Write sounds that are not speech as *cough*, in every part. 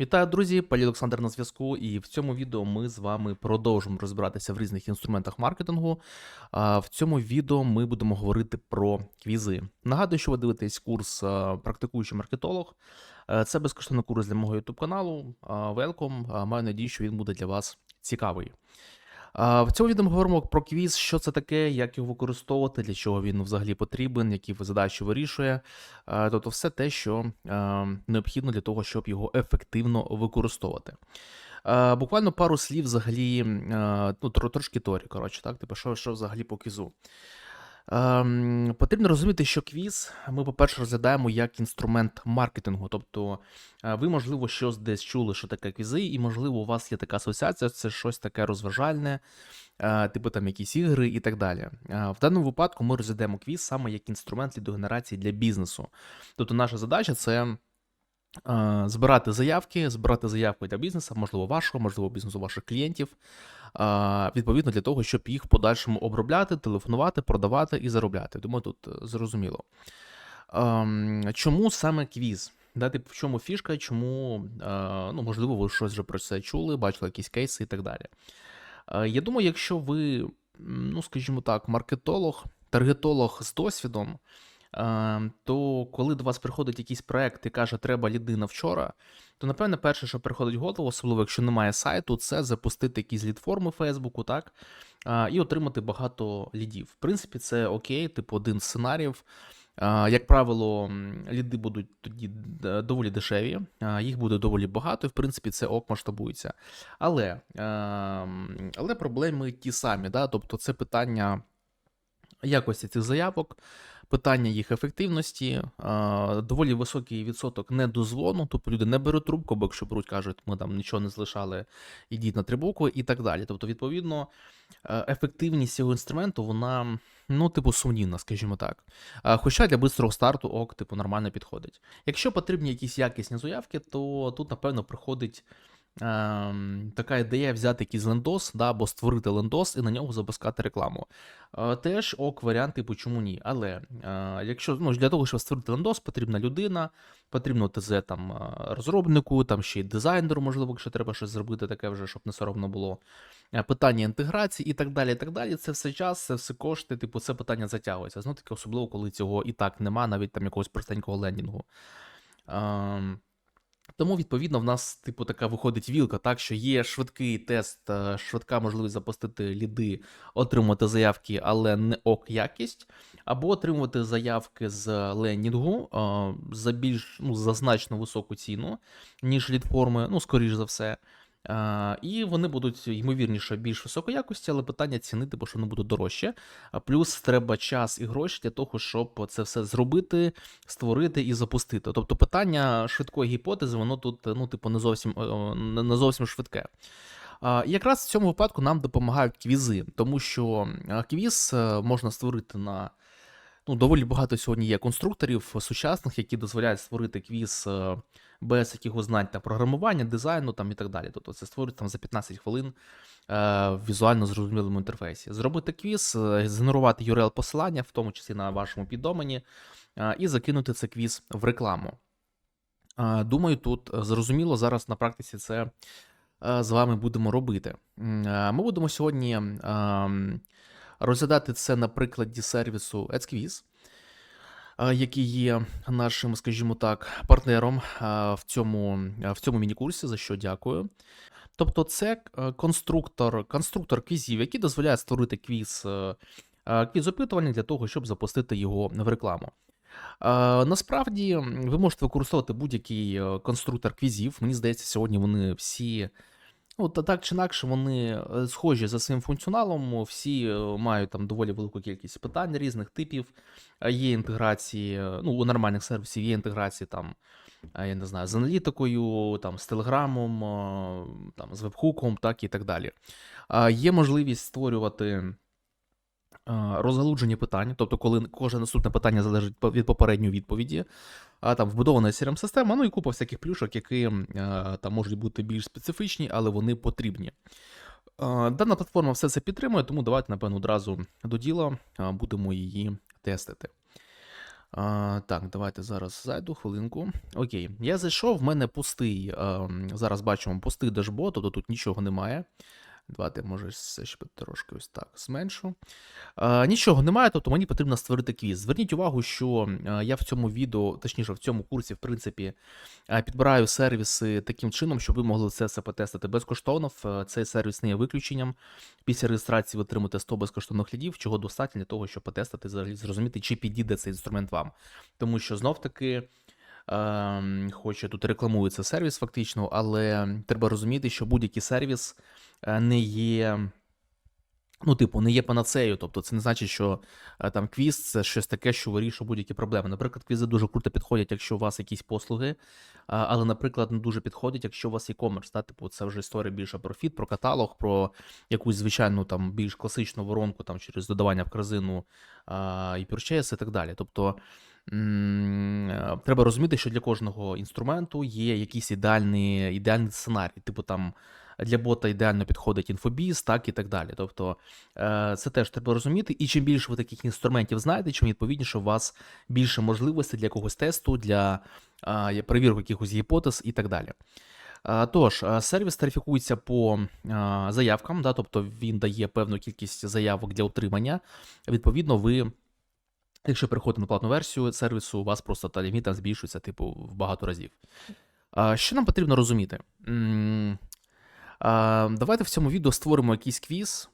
Вітаю, друзі! Палі Олександр на зв'язку, і в цьому відео ми з вами продовжимо розбиратися в різних інструментах маркетингу. В цьому відео ми будемо говорити про квізи. Нагадую, що ви дивитесь курс практикуючий маркетолог. Це безкоштовний курс для мого YouTube каналу. Welcome. Маю надію, що він буде для вас цікавий. В цьому відео ми говоримо про квіз, що це таке, як його використовувати, для чого він взагалі потрібен, які задачі вирішує. Тобто все те, що необхідно для того, щоб його ефективно використовувати. Буквально пару слів взагалі, ну, трошки торі, коротше, так, типу, що, що взагалі по квізу. Ем, потрібно розуміти, що квіз ми, по-перше, розглядаємо як інструмент маркетингу. Тобто, е, ви, можливо, щось десь чули, що таке квізи, і, можливо, у вас є така асоціація, це щось таке розважальне, е, типу там якісь ігри і так далі. Е, В даному випадку ми розглядаємо квіз саме як інструмент лідогенерації для бізнесу. Тобто, наша задача це. Збирати заявки, збирати заявки для бізнесу, можливо, вашого, можливо, бізнесу ваших клієнтів, відповідно для того, щоб їх в подальшому обробляти, телефонувати, продавати і заробляти. Думаю, тут е, зрозуміло. Ем, Чому саме квіз? Да, типу, в чому фішка, чому, е, ну, можливо, ви щось вже про це чули, бачили якісь кейси і так далі. Е, Я думаю, якщо ви, ну, скажімо так, маркетолог, таргетолог з досвідом, то коли до вас приходить якийсь проект і каже, треба людина вчора, то напевне перше, що приходить в голову, особливо якщо немає сайту, це запустити якісь лідформи Фейсбуку, так, і отримати багато лідів. В принципі, це окей, типу один з сценаріїв. Як правило, ліди будуть тоді доволі дешеві, їх буде доволі багато, і в принципі це ок масштабується. Але, ем, але проблеми ті самі, да? тобто це питання якості цих заявок, питання їх ефективності, доволі високий відсоток недозвону, тобто люди не беруть трубку, бо якщо беруть, кажуть, ми там нічого не залишали, ідіть на три букви і так далі. Тобто, відповідно, е, ефективність цього інструменту, вона, ну, типу, сумнівна, скажімо так. Хоча для бистрого старту ок, типу, нормально підходить. Якщо потрібні якісь якісні заявки, то тут, напевно, приходить. Ем, така ідея взяти якийсь лендос, да, або створити лендос і на нього запускати рекламу. Е, теж ок, варіант, типу, чому ні. Але е, якщо ну, для того, щоб створити лендос, потрібна людина, потрібно ТЗ там е, розробнику, там ще й дизайнеру, можливо, якщо треба щось зробити, таке вже, щоб не соромно було. Е, Питання інтеграції і так далі. і так далі. Це все час, це все кошти, типу, це питання затягується. Знову таки, особливо, коли цього і так нема, навіть там якогось простенького лендінгу. Ем, тому, відповідно, в нас, типу, така виходить вілка, так що є швидкий тест, е, швидка можливість запустити ліди, отримати заявки, але не ок якість, або отримувати заявки з лендінгу е, за більш ну, за значно високу ціну, ніж лідформи, ну, скоріш за все. І вони будуть, ймовірніше, більш високої якості, але питання ціни, типу, що вони будуть дорожче. Плюс треба час і гроші для того, щоб це все зробити, створити і запустити. Тобто питання швидкої гіпотези, воно тут, ну, типу, не зовсім, е, е, не зовсім швидке. І Якраз в цьому випадку нам допомагають квізи, тому що квіз е, можна створити на ну, доволі багато сьогодні є конструкторів сучасних, які дозволяють створити квіз без якихось знань та програмування, дизайну там і так далі. Тобто це створюють там за 15 хвилин е, в візуально зрозумілому інтерфейсі. Зробити квіз, е, згенерувати URL посилання, в тому числі на вашому піддомені, е, і закинути це квіз в рекламу. Е, Думаю, тут е, зрозуміло зараз на практиці це е, з вами будемо робити. Е, Ми будемо сьогодні ем, розглядати це на прикладі сервісу AdsQuiz, е, який є нашим, скажімо так, партнером в цьому, в цьому міні-курсі, за що дякую. Тобто, це е, конструктор, конструктор квізів, який дозволяє створити квіз, е, квіз опитування для того, щоб запустити його в рекламу. Насправді ви можете використовувати будь-який е, конструктор квізів. Мені здається, сьогодні вони всі. Ну, та так чи інакше, вони е, схожі за своїм функціоналом, всі е, мають там доволі велику кількість питань різних типів. Е, Є інтеграції, ну, у нормальних сервісів є інтеграції там, я не знаю, з аналітикою, там, з Телеграмом, там, з вебхуком, так і так далі. Є можливість створювати е, розгалуджені питання, тобто, коли кожне наступне питання залежить від попередньої відповіді, а там вбудована crm система ну і купа всяких плюшок, які е, там можуть бути більш специфічні, але вони потрібні. Е, Дана платформа все це підтримує, тому давайте, напевно, одразу до діла будемо її тестити. Так, давайте зараз зайду хвилинку. Окей, я зайшов, в мене пустий. зараз бачимо пустий дашбот, тобто тут нічого немає. Давайте, може, все ще трошки ось так зменшу. Е, нічого немає, тобто мені потрібно створити квіз. Зверніть увагу, що е, я в цьому відео, точніше, в цьому курсі, в принципі, е, підбираю сервіси таким чином, щоб ви могли це все потестити безкоштовно. Е, Цей сервіс не є виключенням. Після реєстрації ви отримаєте 100 безкоштовних лідів, чого достатньо для того, щоб потестити, зрозуміти, чи підійде цей інструмент вам. Тому що знов-таки. Ем, хоч я тут рекламую цей сервіс фактично, але треба розуміти, що будь-який сервіс не є. Ну, типу, не є панацею, тобто це не значить, що е, там квіз це щось таке, що вирішує будь-які проблеми. Наприклад, квізи дуже круто підходять, якщо у вас якісь послуги, але, наприклад, не дуже підходять, якщо у вас e-commerce, та, типу, це вже історія більше про фіт, про каталог, про якусь звичайну там більш класичну воронку там через додавання в корзину і purchase і так далі. Тобто е, треба розуміти, що для кожного інструменту є якийсь ідеальний, ідеальний сценарій, типу там. Для бота ідеально підходить інфобіз, так і так далі. Тобто е, це теж треба розуміти. І чим більше ви таких інструментів знаєте, чим відповідніше у вас більше можливостей для якогось тесту, для перевірки якихось гіпотез і так далі. Е, Тож, е, сервіс тарифікується по заявкам, да, тобто він дає певну кількість заявок для утримання. Відповідно, ви. Якщо переходите на платну версію сервісу, у вас просто та ліміт збільшується, типу, в багато разів. Що нам потрібно розуміти? Давайте в цьому відео створимо якийсь квіз.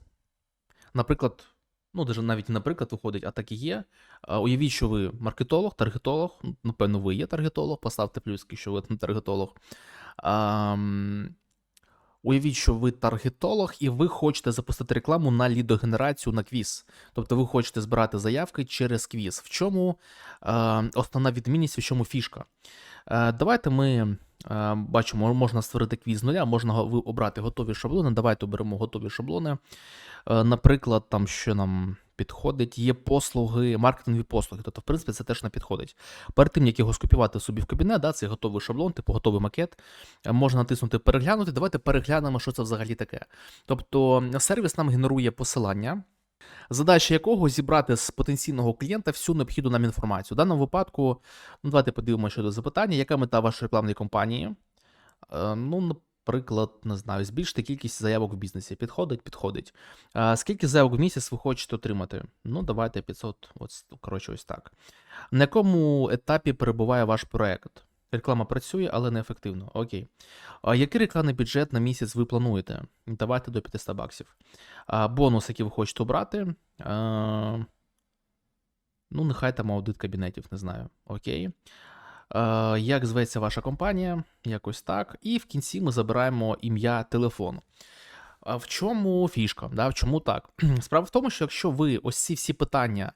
Наприклад, ну, даже навіть не наприклад виходить, а так і є. Уявіть, що ви маркетолог, таргетолог. Напевно, ви є таргетолог, поставте плюски, що ви не таргетолог. Уявіть, що ви таргетолог, і ви хочете запустити рекламу на лідогенерацію на квіз. Тобто ви хочете збирати заявки через квіз. В чому е, основна відмінність, в чому фішка? Е, давайте ми е, бачимо, можна створити квіз з нуля, можна обрати готові шаблони. Давайте оберемо готові шаблони. Е, наприклад, там що нам підходить, є послуги, маркетингові послуги. Тобто, в принципі, це теж не підходить. Перед тим, як його скопіювати собі в кабінет, да, це готовий шаблон, типу готовий макет. е, Можна натиснути переглянути. Давайте переглянемо, що це взагалі таке. Тобто, сервіс нам генерує посилання. Задача якого зібрати з потенційного клієнта всю необхідну нам інформацію. В даному випадку, ну давайте подивимося щодо запитання, яка мета вашої рекламної кампанії. Е, Ну, наприклад, не знаю, збільшити кількість заявок в бізнесі. Підходить, підходить. Е, Скільки заявок в місяць ви хочете отримати? Ну, давайте 500, от, коротше, ось так. На якому етапі перебуває ваш проект? Реклама працює, але неефективно. Окей. А який рекламний бюджет на місяць ви плануєте? Давайте до 500 баксів. А, бонус, який ви хочете обрати. А, ну, нехай там аудит кабінетів, не знаю. Окей. А, як зветься ваша компанія? Якось так. І в кінці ми забираємо ім'я телефон. В чому фішка? Да? В чому так? *clears throat* Справа в тому, що якщо ви ось ці всі питання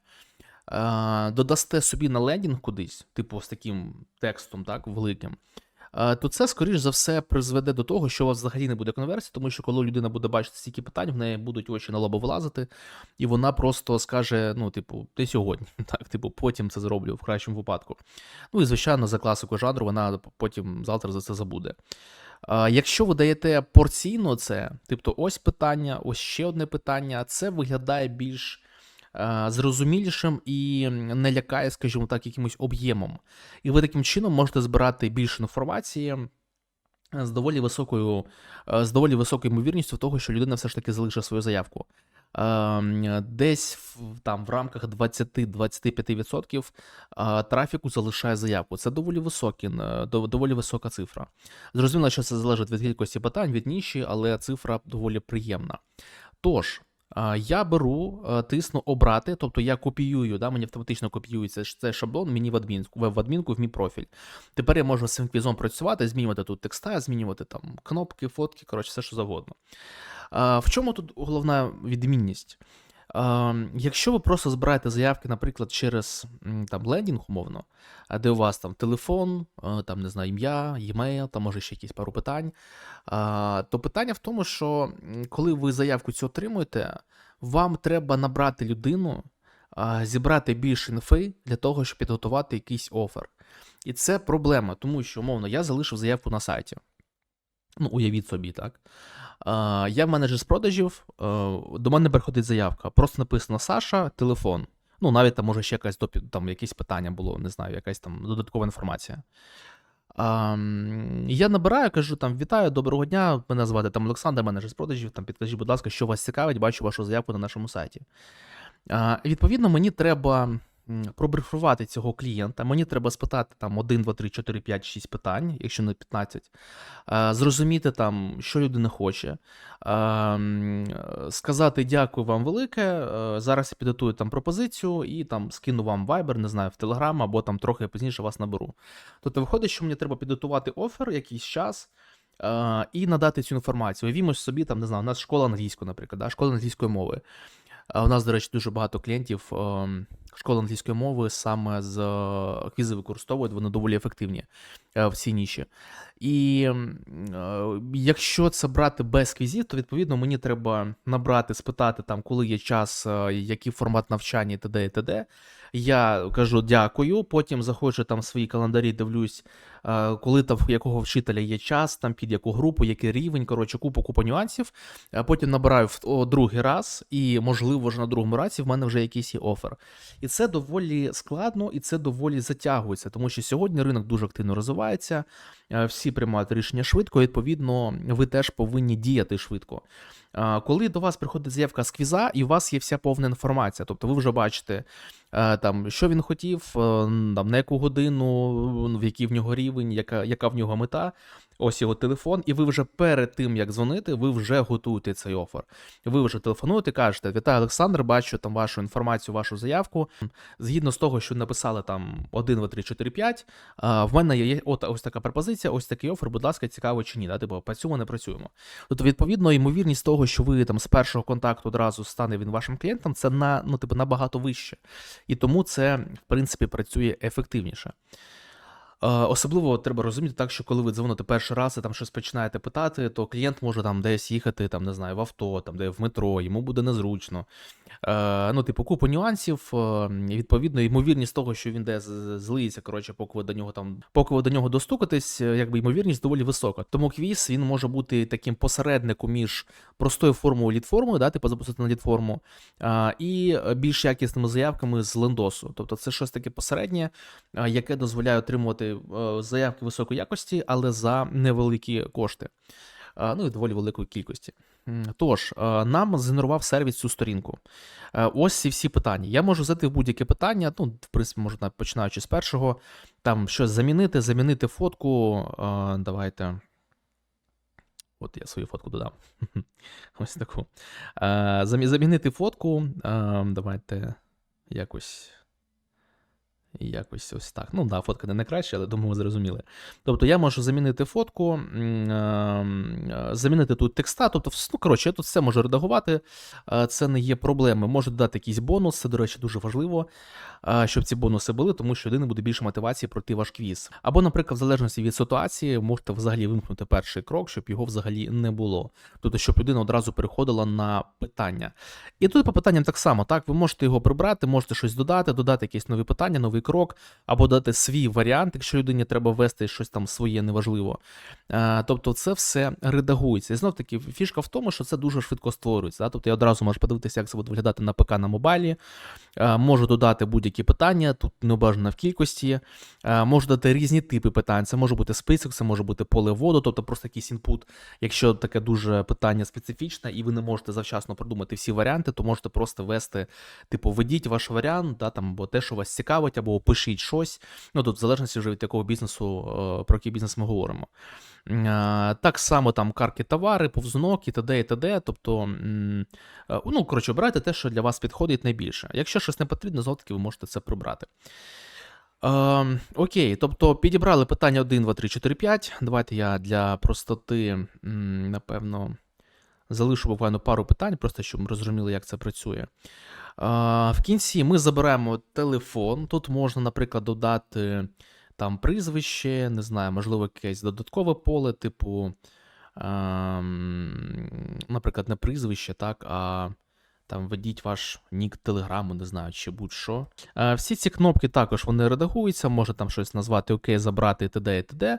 е, додасте собі на лендінг кудись, типу з таким текстом, так, великим, е, то це, скоріш за все, призведе до того, що у вас взагалі не буде конверсії, тому що коли людина буде бачити стільки питань, в неї будуть очі на лобо вилазити, і вона просто скаже: ну, типу, ти сьогодні, *laughs* так, типу, потім це зроблю в кращому випадку. Ну і звичайно, за класику жанру вона потім завтра за це забуде. Якщо ви даєте порційно це, тобто ось питання, ось ще одне питання, це виглядає більш е, зрозумілішим і не лякає, скажімо так, якимось об'ємом. І ви таким чином можете збирати більше інформації. е, З доволі високою, е, з доволі високою ймовірністю того, що людина все ж таки залишить свою заявку. Десь там в рамках 20-25% е, трафіку залишає заявку. Це доволі високі, е, доволі висока цифра. Зрозуміло, що це залежить від кількості питань, від ніші, але цифра доволі приємна. Тож, я беру, е, тисну обрати, тобто я копіюю, да, мені автоматично копіюється цей шаблон мені в адмінку, в адмінку, в мій профіль. Тепер я можу з цим квізом працювати, змінювати тут текста, змінювати там кнопки, фотки, коротше, все що завгодно. В чому тут головна відмінність? А, Якщо ви просто збираєте заявки, наприклад, через там лендінг, умовно, де у вас там телефон, е, там не знаю, ім'я, e-mail, там може ще якісь пару питань. То питання в тому, що коли ви заявку цю отримуєте, вам треба набрати людину, зібрати більше інфи для того, щоб підготувати якийсь офер. І це проблема, тому що, умовно, я залишив заявку на сайті. Ну, уявіть собі, так. Я менеджер з продажів, до мене приходить заявка. Просто написано Саша, телефон. Ну, навіть там може ще якась там якесь питання було, не знаю, якась там додаткова інформація. Я набираю, кажу там: вітаю, доброго дня. Мене звати там Олександр, менеджер з продажів. Там підкажіть, будь ласка, що вас цікавить, бачу вашу заявку на нашому сайті. Відповідно, мені треба пробрифувати цього клієнта. Мені треба спитати там 1, 2, 3, 4, 5, 6 питань, якщо не 15. Зрозуміти там, що людина хоче. Е, сказати дякую вам велике. е, Зараз я підготую там пропозицію і там скину вам Viber, не знаю, в Telegram, або там трохи пізніше вас наберу. Тобто виходить, що мені треба підготувати офер якийсь час. е, І надати цю інформацію. Уявімо собі, там, не знаю, у нас школа англійської, наприклад, да, школа англійської мови. У нас, до речі, дуже багато клієнтів ем, школи англійської мови саме з е, квізи використовують, вони доволі ефективні е, в цій ніші. І е, якщо це брати без квізів, то відповідно мені треба набрати, спитати там, коли є час, який формат навчання і т.д. і т.д. Я кажу дякую, потім заходжу там в свої календарі, дивлюсь, коли там якого вчителя є час, там під яку групу, який рівень, коротше, купа купа нюансів. Потім набираю в другий раз, і можливо вже на другому разі в мене вже якийсь є офер. І це доволі складно, і це доволі затягується, тому що сьогодні ринок дуже активно розвивається, е, всі приймають рішення швидко, і відповідно, ви теж повинні діяти швидко. Коли до вас приходить заявка з квіза, і у вас є вся повна інформація, тобто ви вже бачите, е, там, що він хотів, е, там, на яку годину, в який в нього рівень, яка, яка в нього мета, ось його телефон, і ви вже перед тим, як дзвонити, ви вже готуєте цей офер. Ви вже телефонуєте, кажете, вітаю, Олександр, бачу там вашу інформацію, вашу заявку. Згідно з того, що написали там 1, 2, 3, 4, 5, в мене є от ось така пропозиція, ось такий офер, будь ласка, цікаво чи ні. Да? Типу, працюємо, не працюємо. Тобто, відповідно, ймовірність того, що ви там з першого контакту одразу стане він вашим клієнтом, це на ну, типу, набагато вище. І тому це, в принципі, працює ефективніше. Е, Особливо треба розуміти так, що коли ви дзвоните перший раз і там щось починаєте питати, то клієнт може там десь їхати, там не знаю, в авто, там де в метро, йому буде незручно. Е, ну, типу, купу нюансів. е, Відповідно, ймовірність того, що він де злиється, коротше, поки ви до нього там, поки ви до нього достукатесь, е, якби ймовірність доволі висока. Тому квіз він може бути таким посередником між простою формою лід-формою, да, типу запустити на лід-форму, і більш якісними заявками з лендосу. Тобто це щось таке посереднє, яке дозволяє отримувати е, заявки високої якості, але за невеликі кошти. Ну і доволі великої кількості. Тож, е, нам згенерував сервіс цю сторінку. Е, Ось ці всі питання. Я можу зайти в будь-яке питання, ну, в принципі, можу навіть починаючи з першого, там щось замінити, замінити фотку. е, Давайте. От я свою фотку додам. *laughs* Ось таку. Е, Замінити фотку. е, Давайте якось. Якось ось так. Ну, да, фотка не найкраща, але думаю, ви зрозуміли. Тобто я можу замінити фотку, е, замінити тут текста. Тобто, ну, коротше, я тут все можу редагувати. е, Це не є проблеми. Можу додати якийсь бонус, це, до речі, дуже важливо, е, щоб ці бонуси були, тому що людина буде більше мотивації пройти ваш квіз. Або, наприклад, в залежності від ситуації, можете взагалі вимкнути перший крок, щоб його взагалі не було. Тобто, щоб людина одразу переходила на питання. І тут по питанням так само, так, ви можете його прибрати, можете щось додати, додати якісь нові питання, новий крок, або дати свій варіант, якщо людині треба ввести щось там своє неважливо. Е, Тобто це все редагується. І знов таки фішка в тому, що це дуже швидко створюється. Тобто я одразу можу подивитися, як це буде виглядати на ПК на мобайлі. Е, Можу додати будь-які питання, тут не в кількості. Е, Можу дати різні типи питань. Це може бути список, це може бути поле воду, тобто просто якийсь інпут. Якщо таке дуже питання специфічне, і ви не можете завчасно продумати всі варіанти, то можете просто ввести, типу, введіть ваш варіант, да, там, або те, що вас цікавить, або пишіть щось. Ну тут в залежності вже від якого бізнесу, е, про який бізнес ми говоримо. Е, Так само там карки товари, повзунок і т.д. і т.д. Тобто, е, ну, коротше, обирайте те, що для вас підходить найбільше. Якщо щось не потрібно, знову таки ви можете це прибрати. Е, окей, тобто підібрали питання 1, 2, 3, 4, 5. Давайте я для простоти, напевно, залишу буквально пару питань, просто щоб ми розуміли, як це працює. В кінці ми забираємо телефон. Тут можна, наприклад, додати там прізвище, не знаю, можливо, якесь додаткове поле, типу, ем, наприклад, не прізвище, так, а там введіть ваш нік телеграму, не знаю, чи будь-що. Е, Всі ці кнопки також вони редагуються, можна там щось назвати ОК, забрати і т.д. і т.д.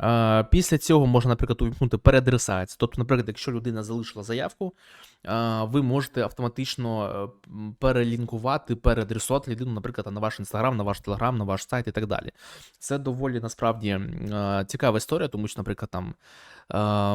Е, Після цього можна, наприклад, увімкнути передресацію. Тобто, наприклад, якщо людина залишила заявку, ви можете автоматично перелінкувати, переадресувати людину, наприклад, на ваш інстаграм, на ваш телеграм, на ваш сайт і так далі. Це доволі насправді цікава історія, тому що, наприклад, там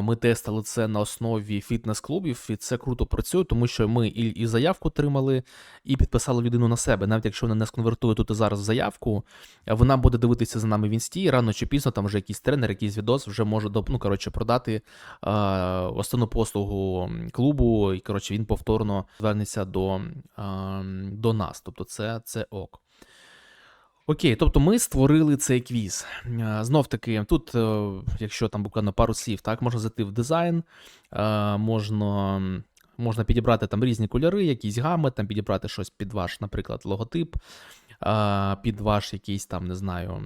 ми тестили це на основі фітнес-клубів, і це круто працює, тому що ми і, заявку отримали, і підписали людину на себе. Навіть якщо вона не сконвертує тут і зараз заявку, вона буде дивитися за нами в інсті, і рано чи пізно там вже якийсь тренер, якийсь відос вже може ну, коротше, продати основну послугу клубу, коротше він повторно звернеться до, е, до нас. Тобто це, це ок. Окей, тобто ми створили цей квіз. Е, Знов таки, тут, е, якщо там буквально пару слів, так, можна зайти в дизайн, е, можна, можна підібрати там різні кольори, якісь гами, там підібрати щось під ваш, наприклад, логотип, під ваш якийсь там, не знаю,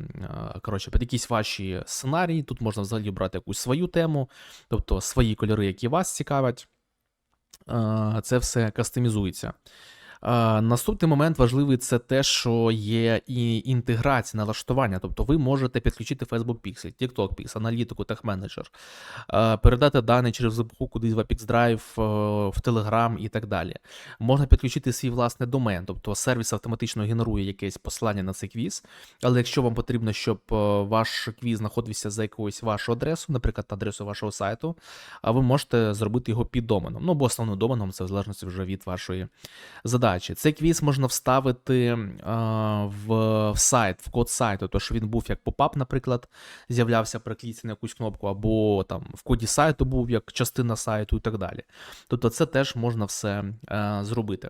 коротше, під якісь ваші сценарії. Тут можна взагалі брати якусь свою тему, тобто свої кольори, які вас цікавлять. Це все кастомізується. Наступний момент важливий це те, що є і інтеграція налаштування. Тобто ви можете підключити Facebook Pixel, TikTok Pixel, аналітику, техменеджер, передати дані через webhook кудись в Apex Drive, е, в Telegram і так далі. Можна підключити свій власний домен, тобто сервіс автоматично генерує якесь послання на цей квіз. Але якщо вам потрібно, щоб е, ваш квіз знаходився за якоюсь вашу адресу, наприклад, адресу вашого сайту, ви можете зробити його під доменом. Ну, або основним доменом, це в залежності вже від вашої задачі. Цей квіз можна вставити в, сайт, в код сайту, то що він був як попап, наприклад, з'являвся при кліці на якусь кнопку, або там в коді сайту був як частина сайту і так далі. Тобто це теж можна все е, зробити.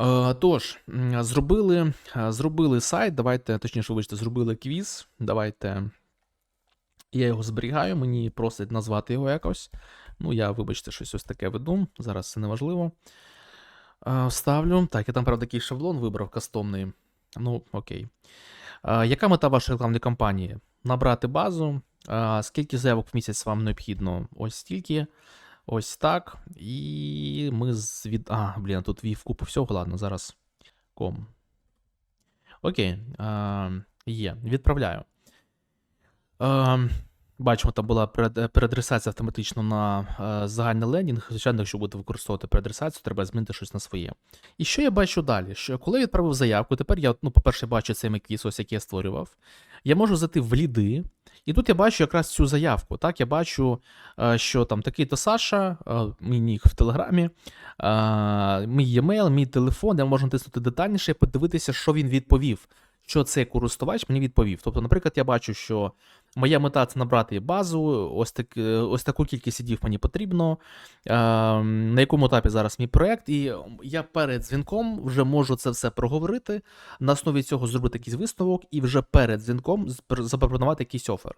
Е, Тож, зробили, е, зробили сайт, давайте, точніше, вибачте, зробили квіз. Давайте. Я його зберігаю, мені просять назвати його якось. Ну, я, вибачте, щось ось таке веду. Зараз це не Вставлю. Так, я там, правда, такий шаблон вибрав кастомний. Ну, окей. Яка мета вашої рекламної кампанії? Набрати базу. Скільки заявок в місяць вам необхідно? Ось стільки. Ось так. І ми з від. А, блін, тут вів купу всього. Ладно, зараз. Ком. Окей. Є. Відправляю. Е, Бачимо, там була перед- переадресація автоматично на е, загальний лендінг. Звичайно, якщо будете використовувати переадресацію, треба змінити щось на своє. І що я бачу далі? Що коли я відправив заявку, тепер я, ну, по-перше, бачу цей меквіз, ось який я створював. Я можу зайти в ліди, і тут я бачу якраз цю заявку. Так, я бачу, е, що там такий-то Саша, е, мій нік в Телеграмі, е, мій e-mail, мій телефон, я можу натиснути детальніше і подивитися, що він відповів. Що цей користувач мені відповів. Тобто, наприклад, я бачу, що моя мета це набрати базу, ось, так, е, ось таку кількість сидів мені потрібно, е, на якому етапі зараз мій проект, і я перед дзвінком вже можу це все проговорити, на основі цього зробити якийсь висновок і вже перед дзвінком запропонувати якийсь офер.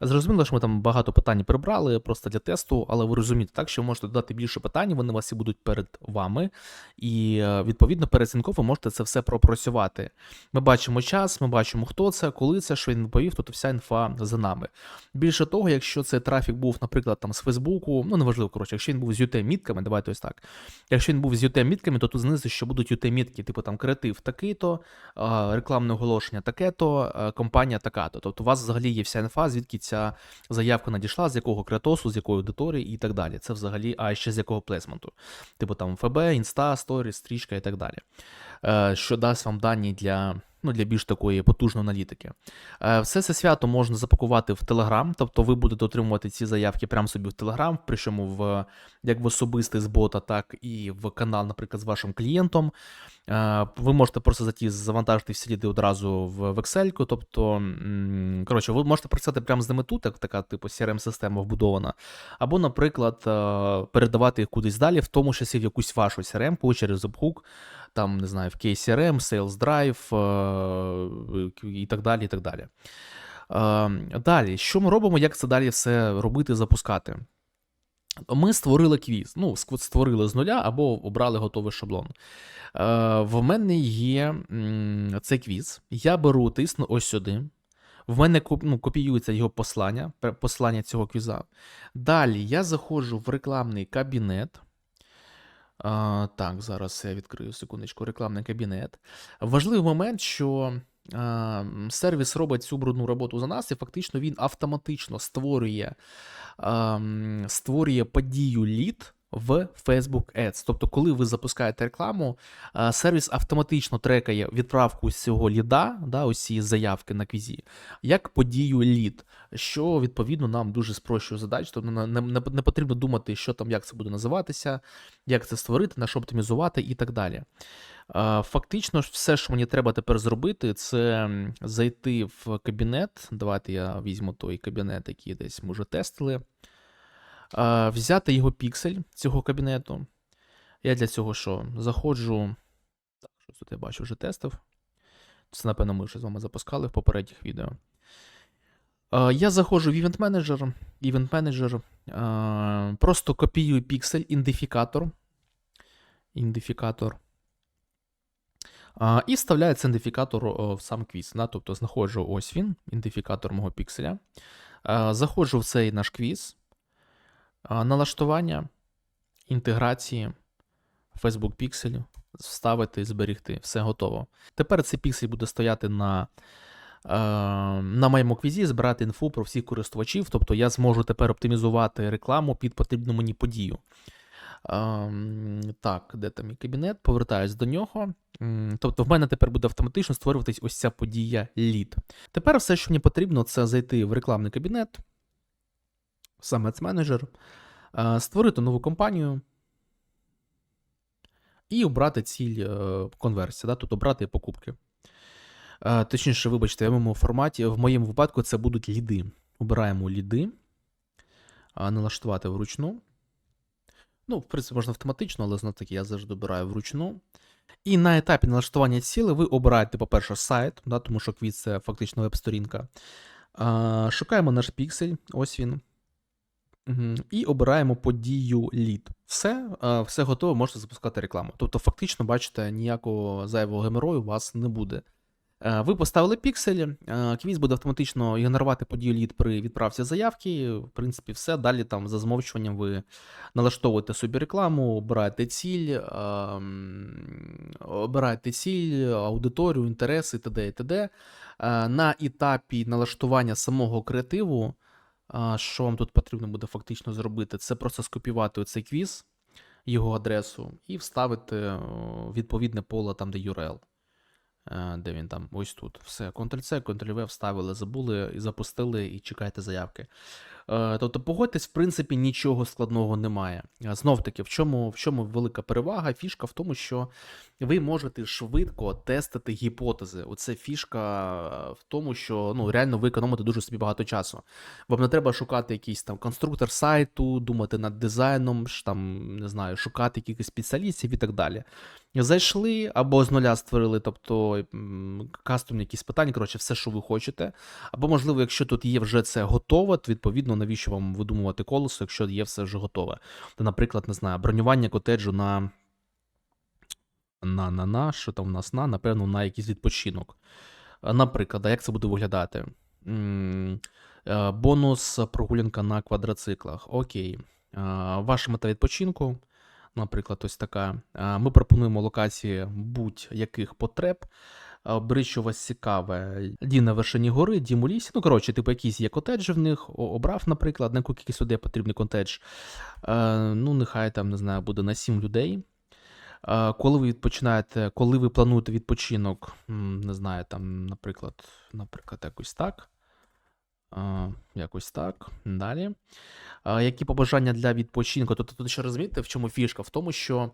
Зрозуміло, що ми там багато питань прибрали просто для тесту, але ви розумієте, так, що ви можете додати більше питань, вони у вас і будуть перед вами, і е, відповідно перед дзвінком ви можете це все пропрацювати. Ми бачимо час, ми бачимо, хто це, коли це, що він відповів, тобто вся інфа за нами. Більше того, якщо цей трафік був, наприклад, там з Фейсбуку, ну неважливо, коротше, якщо він був з UT-мітками, давайте ось так. Якщо він був з UT-мітками, то тут знизу ще будуть UT-мітки, типу там креатив такий-то, рекламне оголошення таке-то, компанія така-то. Тобто у вас взагалі є вся інфа, звідки ця заявка надійшла, з якого креатосу, з якої аудиторії і так далі. Це взагалі, а ще з якого плейсменту. Типу там ФБ, Інста, Сторі, стрічка і так далі. Е, Що дасть вам дані для. Ну, для більш такої потужної аналітики. Е, Все це свято можна запакувати в Telegram, тобто ви будете отримувати ці заявки прямо собі в Telegram, причому в як в особистий з бота, так і в канал, наприклад, з вашим клієнтом. Е, Ви можете просто зайти, завантажити всі ліди одразу в Excel, тобто, коротше, ви можете працювати прямо з ними тут, як така типу CRM-система вбудована. Або, наприклад, е, передавати їх кудись далі, в тому числі в якусь вашу CRM-ку через Webhook, там, не знаю, в KCRM, Sales Drive і так далі. і так далі. Далі, що ми робимо, як це далі все робити, запускати? Ми створили квіз. Ну, створили з нуля або обрали готовий шаблон. Е, в мене є цей квіз. Я беру, тисну ось сюди. В мене ну, копіюється його послання, послання цього квіза. Далі я заходжу в рекламний кабінет. А, так, зараз я відкрию секундочку рекламний кабінет. Важливий момент, що а, сервіс робить цю брудну роботу за нас, і фактично він автоматично створює, а, створює подію лід в Facebook Ads. Тобто, коли ви запускаєте рекламу, сервіс автоматично трекає відправку з цього ліда, да, ці заявки на квізі, як подію лід, що відповідно нам дуже спрощує задачу. Тобто не, не, не потрібно думати, що там, як це буде називатися, як це створити, на що оптимізувати і так далі. Е, Фактично, все, що мені треба тепер зробити, це зайти в кабінет. Давайте я візьму той кабінет, який десь ми вже тестили. Взяти його піксель цього кабінету. Я для цього що? Заходжу. Так, що тут я бачу, вже тестив. Це, напевно, ми вже з вами запускали в попередніх відео. Я заходжу в Event Manager, Event Manager, просто копіюю піксель. Ідентифікатор. А, І вставляю цей ідентифікатор о, в сам квіз. Тобто знаходжу ось він, ідентифікатор мого пікселя. Заходжу в цей наш квіз, налаштування, інтеграції, Facebook пікселю, вставити, зберігти, все готово. Тепер цей піксель буде стояти на, е, на моєму квізі, збирати інфу про всіх користувачів. Тобто я зможу тепер оптимізувати рекламу під потрібну мені подію. Ем, так, де там мій кабінет? Повертаюсь до нього. Тобто, в мене тепер буде автоматично створюватись ось ця подія лід. Тепер все, що мені потрібно, це зайти в рекламний кабінет, саме менеджер, створити нову компанію і обрати ціль е, конверсії, да? тобто обрати покупки. Е, Точніше, вибачте, в моєму форматі, в моєму випадку це будуть ліди. Обираємо ліди, налаштувати вручну. Ну, в принципі, можна автоматично, але знов таки я завжди обираю вручну. І на етапі налаштування цілей ви обираєте, по-перше, сайт, да, тому що квіз це фактично веб-сторінка. Шукаємо наш піксель, ось він. І обираємо подію lead. Все, а, все готово, можете запускати рекламу. Тобто, фактично, бачите, ніякого зайвого геморою у вас не буде. Е, Ви поставили піксель, е, квіз буде автоматично генерувати подію лід при відправці заявки. В принципі, все. Далі там за змовчуванням ви налаштовуєте собі рекламу, обираєте ціль, обираєте ціль, аудиторію, інтереси, т.д. і т.д. Е, На етапі налаштування самого креативу, е, що вам тут потрібно буде фактично зробити, це просто скопіювати цей квіз, його адресу, і вставити відповідне поле там, де URL. Е, Де він там? Ось тут. Все. Ctrl-C, Ctrl-V вставили, забули і запустили, і чекайте заявки. Е, Тобто, погодьтесь, в принципі, нічого складного немає. Знов таки, в чому, в чому велика перевага? Фішка в тому, що ви можете швидко тестити гіпотези. Оце фішка е, в тому, що ну, реально ви економите дуже собі багато часу. Вам не треба шукати якийсь там конструктор сайту, думати над дизайном, там, не знаю, шукати якихось спеціалістів і так далі. Зайшли або з нуля створили, тобто м, кастомні якісь питання, коротше, все, що ви хочете. Або, можливо, якщо тут є вже це готове, то відповідно, навіщо вам видумувати колесо, якщо є все вже готове. То, наприклад, не знаю, бронювання котеджу на. На, на, на, що там в нас на, напевно, на якийсь відпочинок. Наприклад, як це буде виглядати? Е, Бонус прогулянка на квадроциклах. Окей. Ваша мета відпочинку, наприклад, ось така. Е, Ми пропонуємо локації будь-яких потреб. Е, Бери, що вас цікаве. Дім на вершині гори, дім у лісі. Ну, коротше, типу, якісь є котеджі в них, обрав, наприклад, на кількість людей потрібний котедж. Е, Ну, нехай там, не знаю, буде на 7 людей. Коли ви відпочинаєте, коли ви плануєте відпочинок, не знаю, там, наприклад, наприклад, якось так. Якось так. Далі. Які побажання для відпочинку? Тобто тут ще розумієте, в чому фішка? В тому, що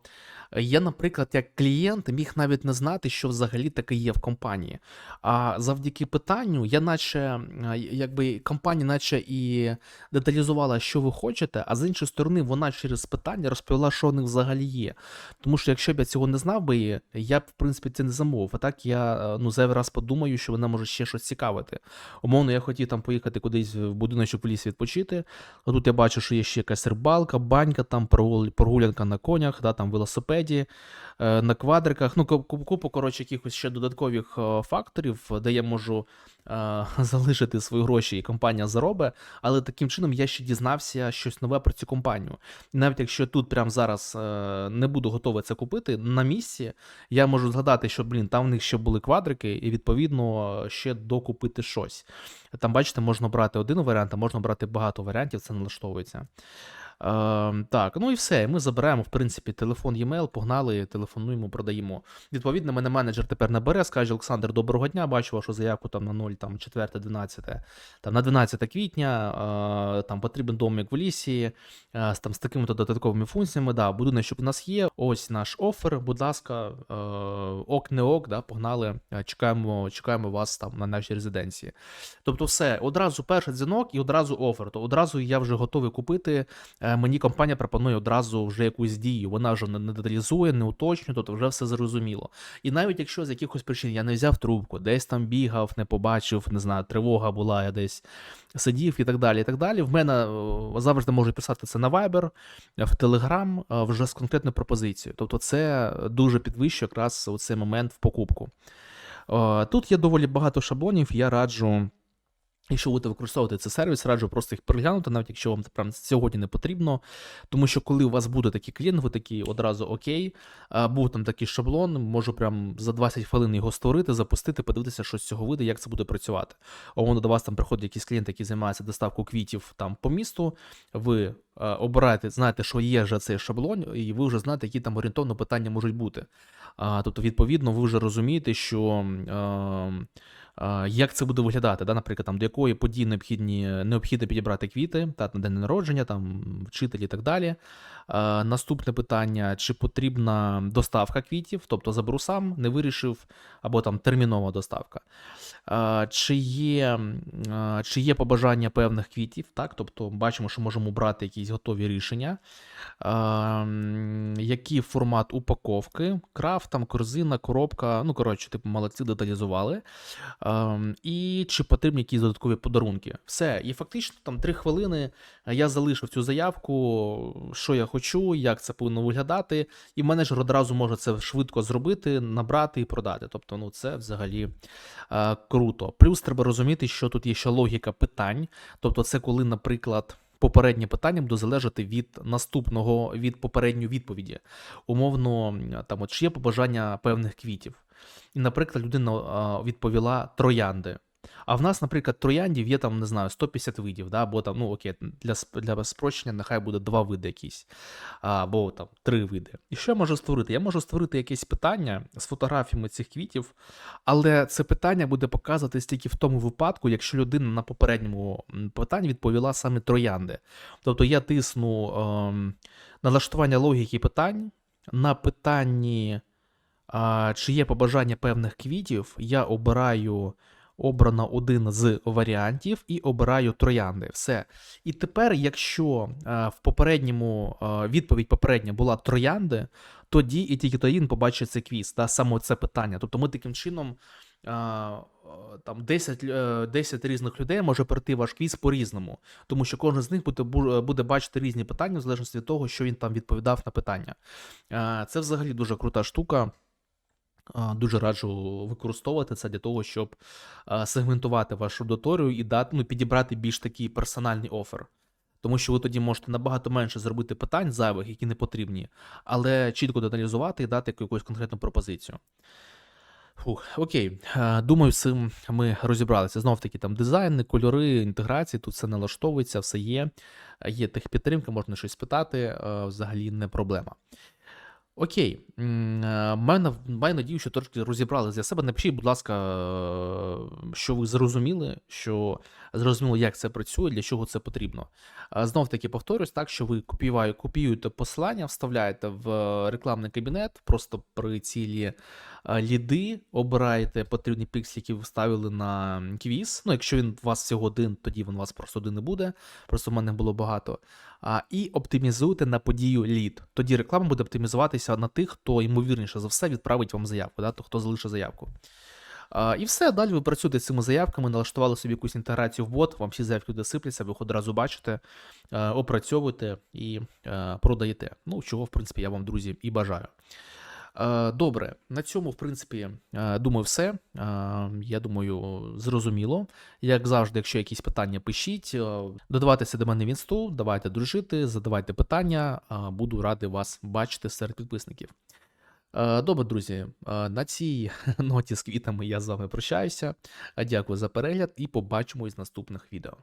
я, наприклад, як клієнт міг навіть не знати, що взагалі таке є в компанії. А завдяки питанню, я наче, якби компанія, наче і деталізувала, що ви хочете, а з іншої сторони, вона через питання розповіла, що в них взагалі є. Тому що якщо б я цього не знав би, я б, в принципі, це не замовив. А так я е, ну, зайвий подумаю, що вона може ще щось цікавити. Умовно, я хотів там поїхати кудись в будиночок в ліс відпочити. А тут я бачу, що є ще якась рибалка, банька, там прогулянка на конях, да, там велосипеді, е, на квадриках. Ну, ку- ку- купу, коротше, якихось ще додаткових е, факторів, де я можу *laughs* залишити свої гроші, і компанія заробить. Але таким чином я ще дізнався щось нове про цю компанію. Навіть якщо тут прямо зараз е, не буду готовий це купити, на місці я можу згадати, що блін, там в них ще були квадрики, і відповідно ще докупити щось. Там, бачите, можна брати один варіант, а можна брати багато варіантів, це налаштовується. Е, так, ну і все. Ми забираємо, в принципі, телефон e-mail, погнали, телефонуємо, продаємо. Відповідно, мене менеджер тепер набере, скаже: Олександр, доброго дня, бачу вашу заявку там на 0, там 4, 12, там на 12 квітня, е, там потрібен домик в лісі, е, там з такими-то додатковими функціями. Да, будинок, щоб у нас є. Ось наш офер, будь ласка, е, ок, не ок, да, погнали, чекаємо, чекаємо вас там на нашій резиденції. Тобто, все, одразу перший дзвінок і одразу офер. То одразу я вже готовий купити. Е, Мені компанія пропонує одразу вже якусь дію. Вона вже не деталізує, не уточнює, тобто вже все зрозуміло. І навіть якщо з якихось причин я не взяв трубку, десь там бігав, не побачив, не знаю, тривога була, я десь сидів і так далі. І так далі. В мене е, завжди можуть писати це на Viber, е, в Telegram вже з конкретною пропозицією. Тобто, це дуже підвищує якраз у цей момент в покупку. Тут є доволі багато шаблонів, я раджу. Якщо будете використовувати цей сервіс, раджу просто їх переглянути, навіть якщо вам прям сьогодні не потрібно. Тому що коли у вас буде такий клієнт, ви такий одразу окей, був там такий шаблон, можу прям за 20 хвилин його створити, запустити, подивитися, що з цього вийде, як це буде працювати. Умовно до вас там приходить якийсь клієнт, який займається доставкою квітів там по місту. Ви обираєте, знаєте, що є вже цей шаблон, і ви вже знаєте, які там орієнтовно питання можуть бути. Тобто, відповідно, ви вже розумієте, що. Е, а, Як це буде виглядати? Да? Наприклад, там, до якої події необхідні, необхідно підібрати квіти, та, на день народження, там, вчителі і так далі. А, Наступне питання: чи потрібна доставка квітів, тобто заберу сам, не вирішив, або там термінова доставка. Чи є, чи є побажання певних квітів, так? Тобто бачимо, що можемо брати якісь готові рішення. А, м, Який формат упаковки, крафт, там, корзина, коробка, ну, коротше, типу, молодці деталізували. Ем, і чи потрібні якісь додаткові подарунки. Все. І фактично там три хвилини я залишив цю заявку, що я хочу, як це повинно виглядати, і менеджер одразу може це швидко зробити, набрати і продати. Тобто, ну це взагалі е, круто. Плюс треба розуміти, що тут є ще логіка питань. Тобто, це коли, наприклад. Попереднє питання буде залежати від наступного від попередньої відповіді. Умовно, там от чи є побажання певних квітів. І, наприклад, людина відповіла троянди. А в нас, наприклад, трояндів є там, не знаю, 150 видів, да? або там, ну окей, для, для спрощення нехай буде два види якісь, або там три види. І що я можу створити? Я можу створити якесь питання з фотографіями цих квітів, але це питання буде показуватись тільки в тому випадку, якщо людина на попередньому питанні відповіла саме троянди. Тобто я тисну ем, налаштування логіки питань на питанні. Чи є побажання певних квітів, я обираю обрано один з варіантів і обираю троянди. Все. І тепер, якщо а, в попередньому а, відповідь попередня була троянди, тоді і тільки тоді він побачить цей квіз, та саме це питання. Тобто ми таким чином. Там 10, е, 10 різних людей може пройти ваш квіз по-різному, тому що кожен з них буде, буде бачити різні питання в залежності від того, що він там відповідав на питання. Е, Це взагалі дуже крута штука. Дуже раджу використовувати це для того, щоб сегментувати вашу аудиторію і дати, ну, підібрати більш такий персональний офер. Тому що ви тоді можете набагато менше зробити питань зайвих, які не потрібні, але чітко деталізувати і дати якусь конкретну пропозицію. Фух, окей, думаю, з цим ми розібралися. Знов таки там дизайни, кольори, інтеграції, тут все налаштовується, все є. Є техпідтримка, можна щось питати, взагалі не проблема. Окей, мене маю надію, що трошки розібрали для себе. Напишіть, будь ласка, е, що ви зрозуміли, що зрозуміли, як це працює, для чого це потрібно. Знов таки повторюсь, так що ви копіює- копіюєте посилання, вставляєте в е, рекламний кабінет, просто при цілі е, ліди обираєте потрібний піксель, який ви вставили на квіз. Ну, якщо він у вас всього один, тоді він у вас просто один не буде. Просто в мене було багато. І оптимізуйте на подію лід. Тоді реклама буде оптимізуватися на тих, хто ймовірніше за все відправить вам заявку, да, то хто залишить заявку. І все, далі ви працюєте з цими заявками, налаштували собі якусь інтеграцію в бот, вам всі заявки туди сипляться, ви їх одразу бачите, опрацьовуєте і продаєте. Ну, чого, в принципі, я вам, друзі, і бажаю. Добре, на цьому, в принципі, думаю, все. Я думаю, зрозуміло. Як завжди, якщо якісь питання, пишіть. Додавайтеся до мене в інсту, давайте дружити, задавайте питання. Буду радий вас бачити серед підписників. Е, Добре, друзі, е, на цій *laughs* ноті з квітами я з вами прощаюся. Дякую за перегляд і побачимось в наступних відео.